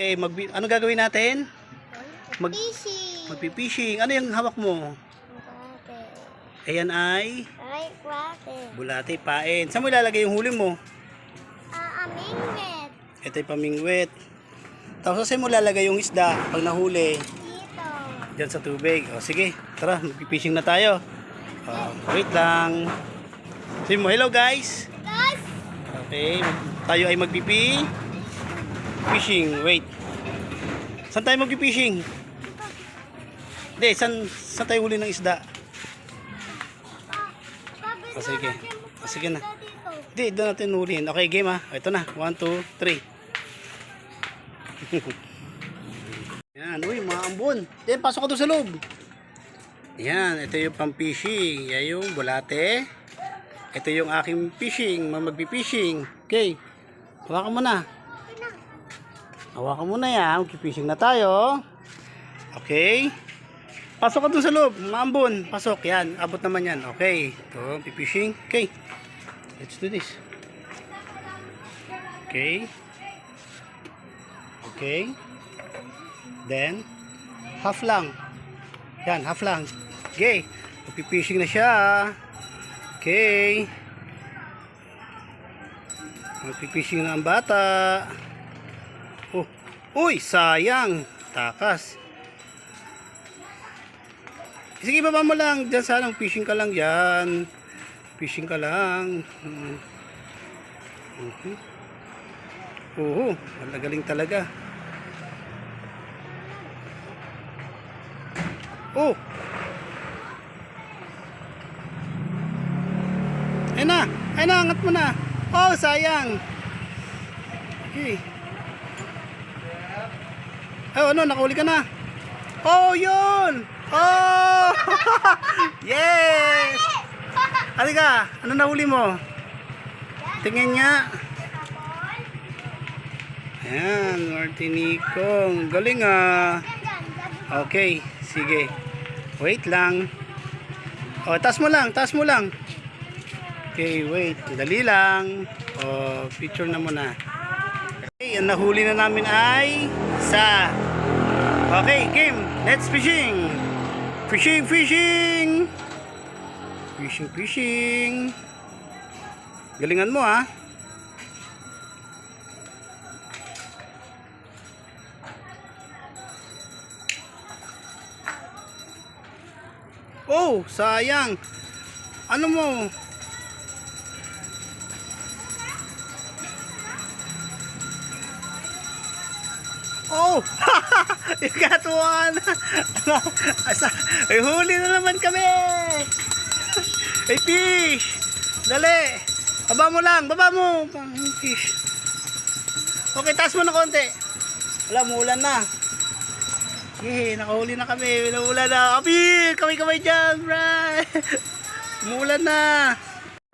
Okay, mag ano gagawin natin? Mag- Fishing. Magpi-fishing. Ano yung hawak mo? Ayan ay Right, water. bulate, pain. Saan mo ilalagay yung huli mo? Ah, aming net. Ito yung pamingwit. Tapos saan mo lalagay yung isda pag nahuli? Dito. Diyan sa tubig. O sige, tara, magpi-fishing na tayo. Ah, wait lang. Sabi mo, hello guys. Guys, Okay, tayo ay magpipi fishing. Wait. Saan tayo magpi-fishing? Hindi, saan, saan tayo huli ng isda? O sige. natin O sige na. Hindi, doon natin hulihin. Okay, game ha. Ito na. 1, 2, 3. Yan. Uy, mga ambon. Pasok ka doon sa loob. Yan, ito yung pang fishing. Yan yung bulate. Ito yung aking fishing. Mga magpi-fishing. Okay. Hawakan mo na. Hawakan mo na yan. Magpi-fishing na tayo. Okay. Pasok ka doon sa loob. Mga ambon. Pasok. Yan. Abot naman yan. Okay. Ito, fishing. Okay. Let's do this. Okay. Okay. Then, half lang. Yan, half lang. Okay. Magpipishing na siya. Okay. Magpipishing na ang bata. Uy, sayang. Takas. Sige, baba mo lang. Diyan sana, fishing ka lang dyan. Fishing ka lang. Hmm. Mhm. Oo, galing talaga. Oh! Ayun na! Ayun na, angat mo na! Oh, sayang! Okay. Oh, ano, nakahuli ka na? Oh, yun! Oh! yes! Halika, ano nahuli mo? Tingin nga. Ayan, Martinico. Galing ah. Okay, sige. Wait lang. O, taas mo lang, taas mo lang. Okay, wait. Dali lang. O, picture na muna. Okay, ang nahuli na namin ay sa... Okay, game. Let's fishing. Fishing, fishing. Fishing, fishing. Galingan mo ah. Oh, sayang. Ano mo? Ikatuwa na. Asa, ay huli na naman kami. Ay fish. Dali. Baba mo lang, baba mo. Fish. Okay, taas mo na konti. Wala, muulan na. Sige, nakahuli na kami. Umuulan na. Abi, kamay-kamay dyan, bro. Umuulan na.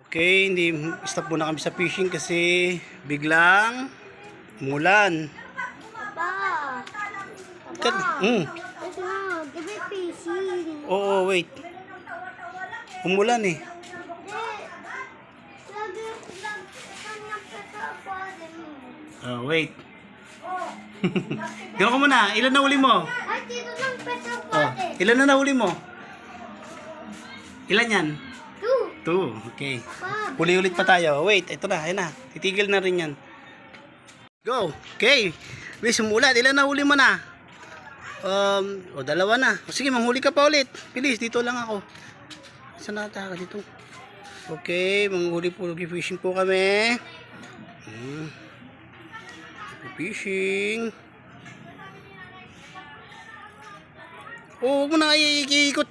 Okay, hindi stop muna kami sa fishing kasi biglang umulan. Papa. mm. Oo, wait. Umulan eh. Oh, wait. Gano'n ko muna. Ilan na huli mo? Ay, dito lang pesa ako Oh, ilan na nahuli mo? Ilan yan? Two. Two. Okay. Huli ulit pa tayo. Wait, ito na. Ayun na. Titigil na rin yan. Go. Okay. Bilis, umulan. Ilan na huli mo na? Um, o dalawa na. O sige, manghuli ka pa ulit. Bilis, dito lang ako. Saan nata ka dito? Okay, manghuli po. Fishing po kami. Hmm. Fishing. Oh, huwag mo na iikot.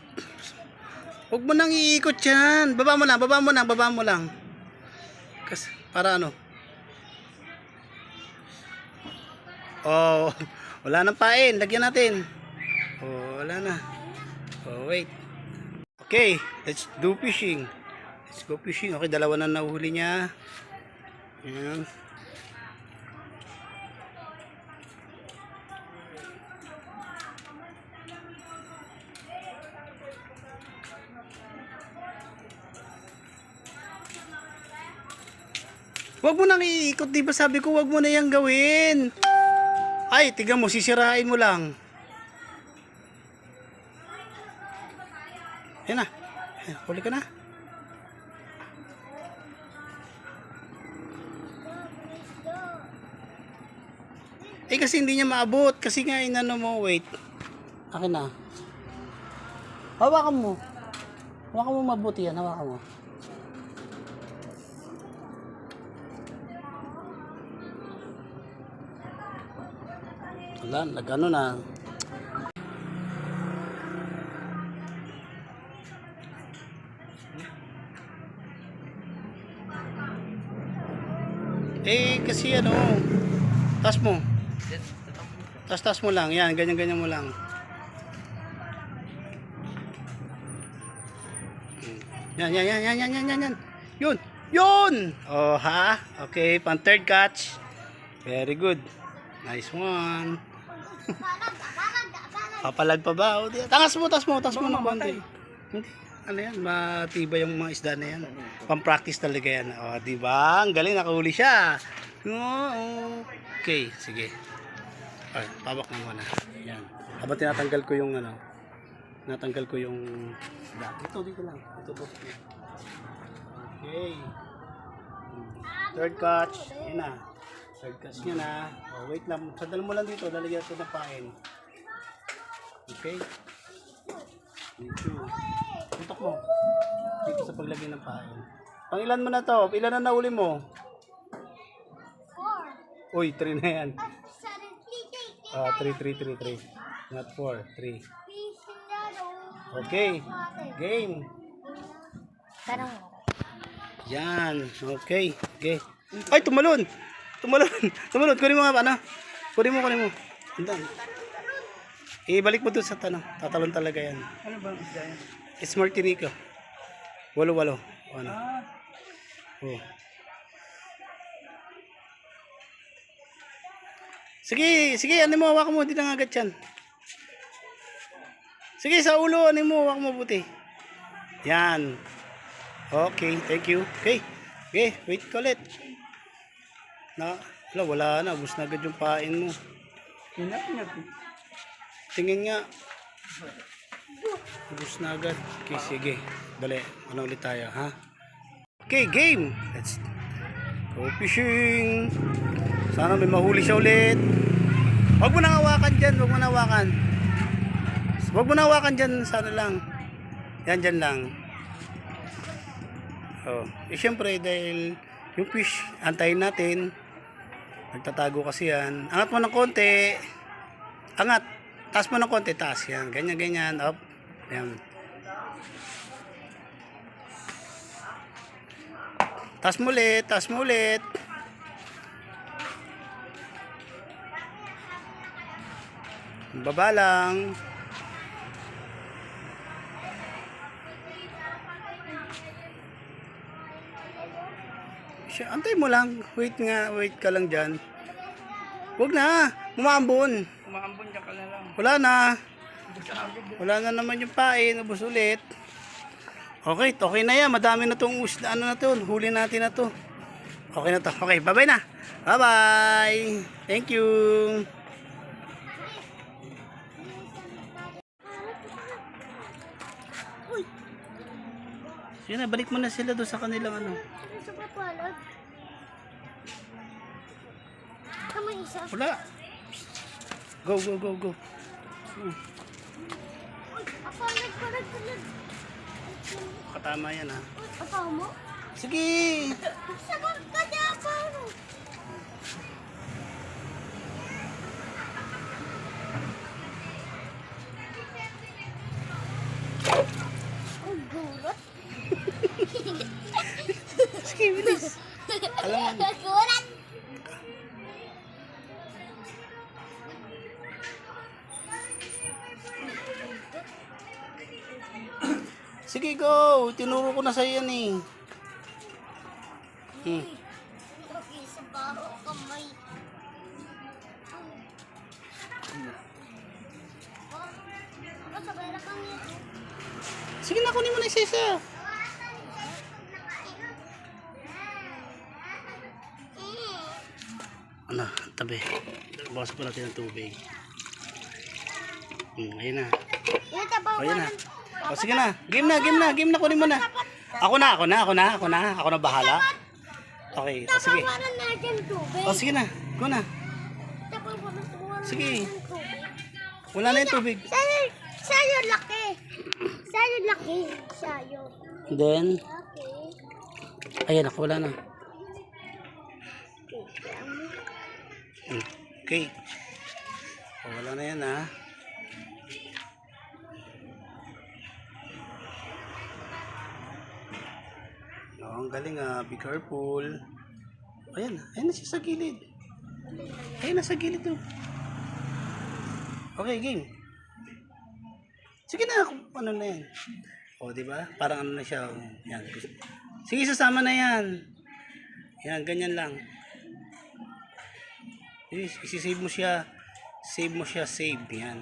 Huwag mo nang iikot yan. Baba mo lang, baba mo lang, baba mo lang. Kas, para ano? Oh, wala nang pain. Lagyan natin. Oh, wala na. Oh, wait. Okay, let's do fishing. Let's go fishing. Okay, dalawa na nahuli niya. Ayan. Huwag mo nang iikot, di ba sabi ko huwag mo na yang gawin. Ay, tignan mo, sisirain mo lang. Yan na. Yan, huli ka na. Eh kasi hindi niya maabot. Kasi nga inano mo, wait. Akin na. Hawakan mo. Hawakan mo mabuti yan. Hawakan mo. Wala, nag-ano na. Eh, kasi ano, tas mo. Tas tas mo lang, yan, ganyan ganyan mo lang. Yan, yan, yan, yan, yan, yan, yan, yan. Yun, yun! Oh, ha? Okay, pang third catch. Very good. Nice one. Papalag pa ba? O, di- Tangas mo, tas mo, tas mo ng konti. Hindi. Ano yan, matibay yung mga isda na yan. Pang-practice talaga yan. O, di ba? Ang galing, nakahuli siya. Oo. Okay, sige. Okay, pabak mo muna. Yan. Habang tinatanggal ko yung ano, natanggal ko yung isda. Ito, dito lang. Ito, ito. Okay. Third catch. Yan na. Third catch niya na. Oh, wait lang. Sadal mo lang dito. Lalagyan ito ng pain. Okay. Dito. Tutok mo. Dito sa paglagay ng pain. Pang ilan mo na to? Ilan na nauli mo? Four. Uy, 3 na yan. Ah, 3, 3, 3, 3. Not 4, 3. Please, no. Okay. Game. Tanong. Yan. Okay. Okay. Ay, tumalon. Tumalon. Tumalon. Kunin mo nga, ano? Kunin mo, kunin mo. Andan. Ibalik mo doon sa tanong. Tatalon talaga yan. Ano bang isda yan? It's Martinico. Walo-walo. Ano? Ah, Oh. Sige, sige, ano mo, hawak mo, hindi na agad yan. Sige, sa ulo, ano mo, hawak mo buti. Yan. Okay, thank you. Okay, okay, wait ko ulit. Na, wala, wala na, ubus na agad yung pain mo. pinap-pinap. Tingin nga. Ubus na agad. Okay, sige. Dali, ano ulit tayo, ha? Okay, game. Let's go fishing. Sana may mahuli siya ulit. Huwag mo nang hawakan dyan, huwag mo nang hawakan. Huwag mo nang hawakan dyan, sana lang. Yan, dyan lang. Oh, eh syempre dahil yung fish, antayin natin. Nagtatago kasi yan. Angat mo ng konti. Angat. Taas mo ng konti, taas yan. Ganyan, ganyan. Up. Yan. Taas mo ulit, taas mo ulit. Baba lang. Siya, antay mo lang. Wait nga, wait ka lang dyan. Huwag na, umambon. Umaambon ka na lang. Wala na. Wala na naman yung pain, ubos ulit. Okay, okay na yan. Madami na tong us ano na to. Huli natin na to. Okay na to. Okay, bye-bye na. Bye-bye. Thank you. Yun na, balik mo na sila doon sa kanilang ano. Sa papalad? Tama isa. Wala. Go, go, go, go. Uy, papalad, palad, palad. Katama yan ha. Uy, ataw mo? Sige. Sagot ka Sige, go. Tinuro ko na sa'yo yan eh. Hmm. Sa kami. Sige na, kunin mo na sisa. Ano, tabi. Bawas po natin ng tubig. Hmm, ayun na. Ayun na. O, sige na. Game na, game na, game na. Kunin mo na. Ako na, ako na, ako na, ako na. Ako na bahala. Okay, o, sige. Tabawaran natin tubig. O, sige na. Go na. Sige. natin tubig. Wala na yung tubig. Sa'yo, sa'yo laki. Sa'yo laki. Sa'yo. Then, Okay. ayan ako, wala na. Okay. O, wala na yan, ha. O, ang galing, ha. Be careful. Ayan, ayan na siya sa gilid. Ayan na sa gilid, oh. Okay, game. Sige na, kung ano na yan. O, di ba? Parang ano na siya. oh. Yan. Sige, sasama na yan. Yan, ganyan lang. Is- Isi-save mo siya. Save mo siya, save. Yan.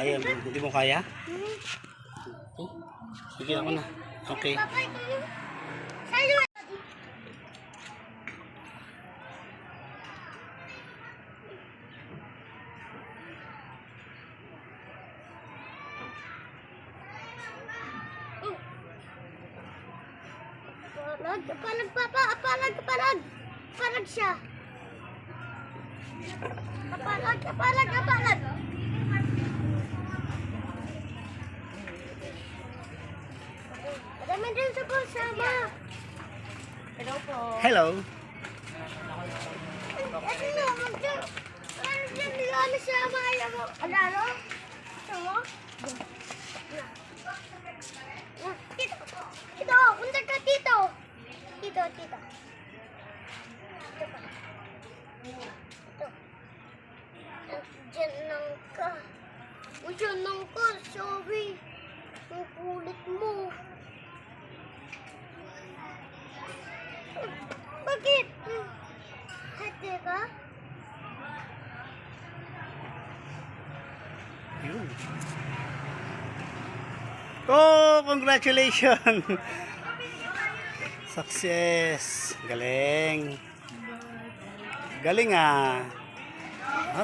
Ayan, hindi mo kaya? Hmm. Oh, Sige, ako na. Okay. Babay kayo. Sa'yo. Palag, palag, papa, palag, palag. Palag siya. Palag, palag, palag. Madami din sa kasama. Hello po. Hello. Ano na, magka... Ano dyan nila na siya mga mo? Alalo? Ito mo? Tito, tito, punta ka tito. Tito, tito. Tito Diyan lang ka, sorry. Ang kulit mo. Bakit? Hati ka? Yun. Oh, congratulations! Success! Galing! Galing ah!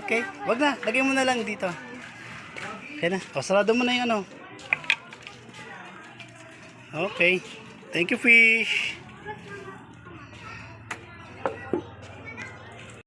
Okay, wag na. Lagyan mo na lang dito. Yan na. O, sarado mo na yung ano. Okay. Thank you, fish.